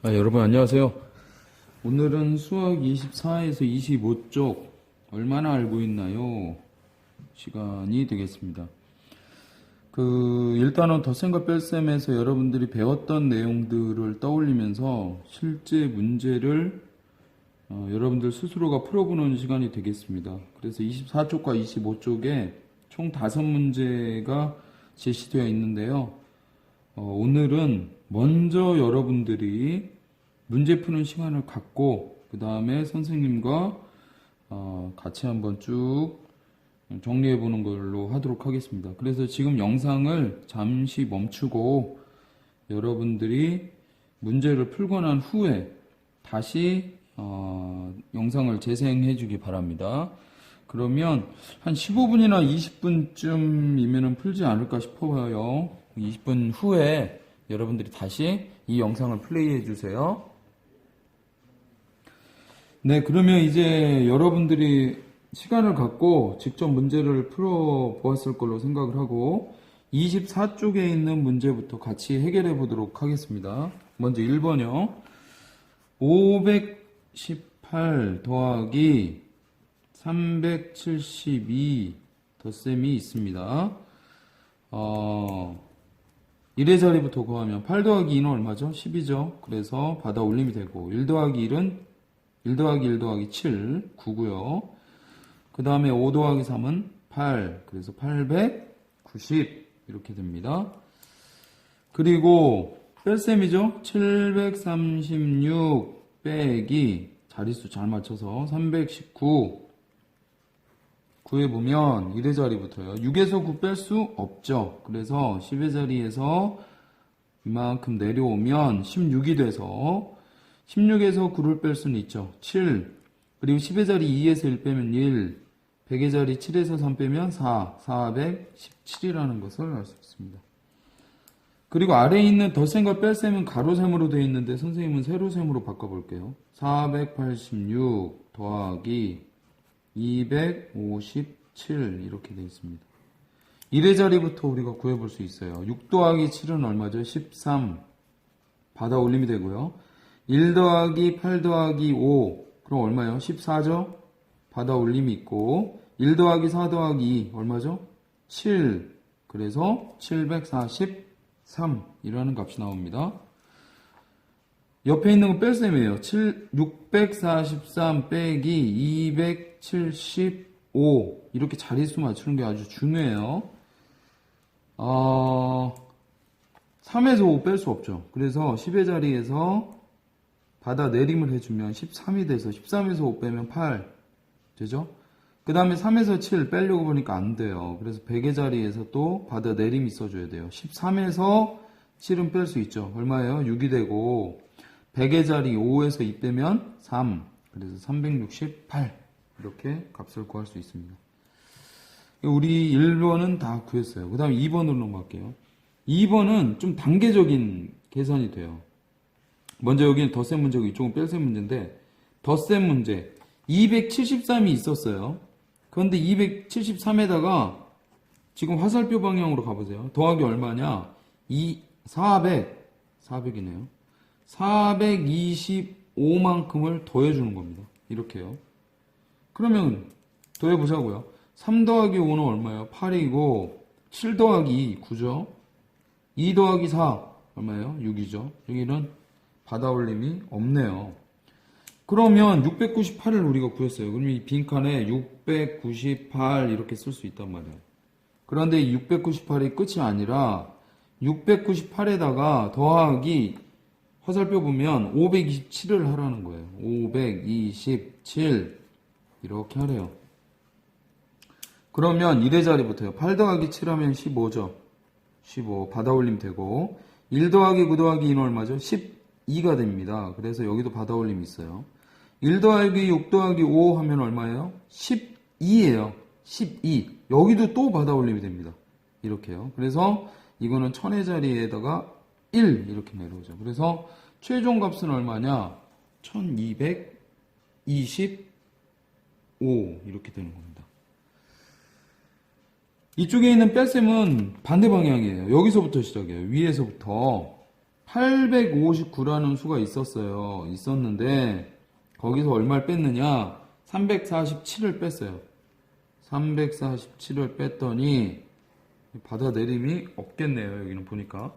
아, 여러분 안녕하세요. 오늘은 수학 24에서 25쪽 얼마나 알고 있나요? 시간이 되겠습니다. 그 일단은 덧셈과 뺄셈에서 여러분들이 배웠던 내용들을 떠올리면서 실제 문제를 어, 여러분들 스스로가 풀어보는 시간이 되겠습니다. 그래서 24쪽과 25쪽에 총 5문제가 제시되어 있는데요. 어, 오늘은 먼저 여러분들이 문제 푸는 시간을 갖고 그 다음에 선생님과 어, 같이 한번 쭉 정리해 보는 걸로 하도록 하겠습니다. 그래서 지금 영상을 잠시 멈추고 여러분들이 문제를 풀고 난 후에 다시 어, 영상을 재생해 주기 바랍니다. 그러면 한 15분이나 20분쯤이면 풀지 않을까 싶어요. 20분 후에 여러분들이 다시 이 영상을 플레이해 주세요. 네, 그러면 이제 여러분들이 시간을 갖고 직접 문제를 풀어 보았을 걸로 생각을 하고 24쪽에 있는 문제부터 같이 해결해 보도록 하겠습니다. 먼저 1번이요. 518 더하기 372 덧셈이 있습니다. 어, 1의 자리부터 구하면 8 더하기 2는 얼마죠? 10이죠. 그래서 받아 올림이 되고 1 더하기 1은 1 더하기 1 더하기 7, 9고요. 그 다음에 5 더하기 3은 8, 그래서 890 이렇게 됩니다. 그리고 뺄셈이죠. 736 빼기 자릿수 잘 맞춰서 319 구해보면 1의 자리부터요. 6에서 9 뺄 수 없죠. 그래서 10의 자리에서 이만큼 내려오면 16이 돼서 16에서 9를 뺄 수는 있죠. 7. 그리고 10의 자리 2에서 1 빼면 1. 100의 자리 7에서 3 빼면 4. 417이라는 것을 알 수 있습니다. 그리고 아래에 있는 덧셈과 뺄셈은 가로셈으로 되어 있는데 선생님은 세로셈으로 바꿔볼게요. 486 더하기 257 이렇게 되어 있습니다. 1의 자리부터 우리가 구해볼 수 있어요. 6 더하기 7은 얼마죠? 13 받아 올림이 되고요. 1 더하기 8 더하기 5 그럼 얼마예요? 14죠? 받아 올림이 있고 1 더하기 4 더하기 2 얼마죠? 7 그래서 743 이라는 값이 나옵니다. 옆에 있는 건 뺄셈이에요. 7, 643 빼기 275 이렇게 자릿수 맞추는 게 아주 중요해요. 어, 3에서 5 뺄 수 없죠. 그래서 10의 자리에서 받아 내림을 해주면 13이 돼서 13에서 5 빼면 8 되죠? 그 다음에 3에서 7 빼려고 보니까 안 돼요. 그래서 100의 자리에서 또 받아 내림이 있어줘야 돼요. 13에서 7은 뺄 수 있죠. 얼마예요? 6이 되고 100의 자리 5에서 2 빼면 3 그래서 368 이렇게 값을 구할 수 있습니다. 우리 1번은 다 구했어요. 그 다음에 2번으로 넘어갈게요. 2번은 좀 단계적인 계산이 돼요. 먼저 여기는 덧셈 문제고 이쪽은 뺄셈 문제인데 덧셈 문제 273이 있었어요. 그런데 273에다가 지금 화살표 방향으로 가보세요. 더하기 얼마냐? 2, 400, 400이네요. 425만큼을 더해주는 겁니다. 이렇게요. 그러면 더해보자고요. 3 더하기 5는 얼마예요? 8이고 7 더하기 2, 9죠? 2 더하기 4 얼마예요? 6이죠? 여기는 받아 올림이 없네요. 그러면 698을 우리가 구했어요. 그럼 이 빈칸에 698 이렇게 쓸 수 있단 말이에요. 그런데 698이 끝이 아니라 698에다가 더하기 화살표 보면 527을 하라는 거예요. 527 이렇게 하래요. 그러면 1의 자리부터요. 8 더하기 7 하면 15죠. 15 받아 올림 되고 1 더하기 9 더하기 2는 얼마죠? 12가 됩니다. 그래서 여기도 받아 올림이 있어요. 1 더하기 6 더하기 5 하면 얼마예요? 12예요. 12. 여기도 또 받아 올림이 됩니다. 이렇게요. 그래서 이거는 천의 자리에다가 1 이렇게 내려오죠. 그래서 최종 값은 얼마냐? 1225 이렇게 되는 겁니다. 이쪽에 있는 뺄셈은 반대 방향이에요. 여기서부터 시작해요. 위에서부터 859라는 수가 있었어요. 있었는데 거기서 얼마를 뺐느냐? 347을 뺐어요. 347을 뺐더니 받아내림이 없겠네요. 여기는 보니까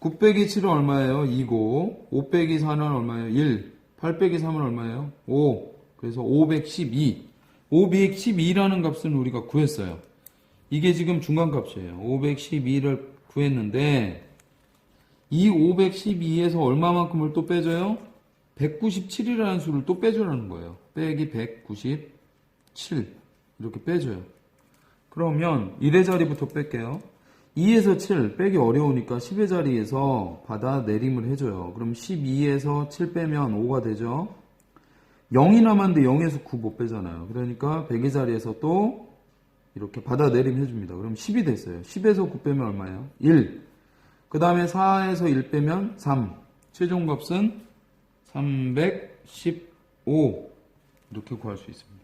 9 빼기 7은 얼마예요? 2고 5 빼기 4는 얼마예요? 1 8 빼기 3은 얼마예요? 5 그래서 512 512라는 값은 우리가 구했어요. 이게 지금 중간값이에요. 512를 구했는데 이 512에서 얼마만큼을 또 빼줘요? 197이라는 수를 또 빼주라는 거예요. 빼기 197 이렇게 빼줘요. 그러면 1의 자리부터 뺄게요. 2에서 7 빼기 어려우니까 10의 자리에서 받아 내림을 해줘요. 그럼 12에서 7 빼면 5가 되죠. 0이 남았는데 0에서 9 못 빼잖아요. 그러니까 100의 자리에서 또 이렇게 받아 내림 해줍니다. 그럼 10이 됐어요. 10에서 9 빼면 얼마예요? 1. 그 다음에 4에서 1 빼면 3. 최종 값은 315. 이렇게 구할 수 있습니다.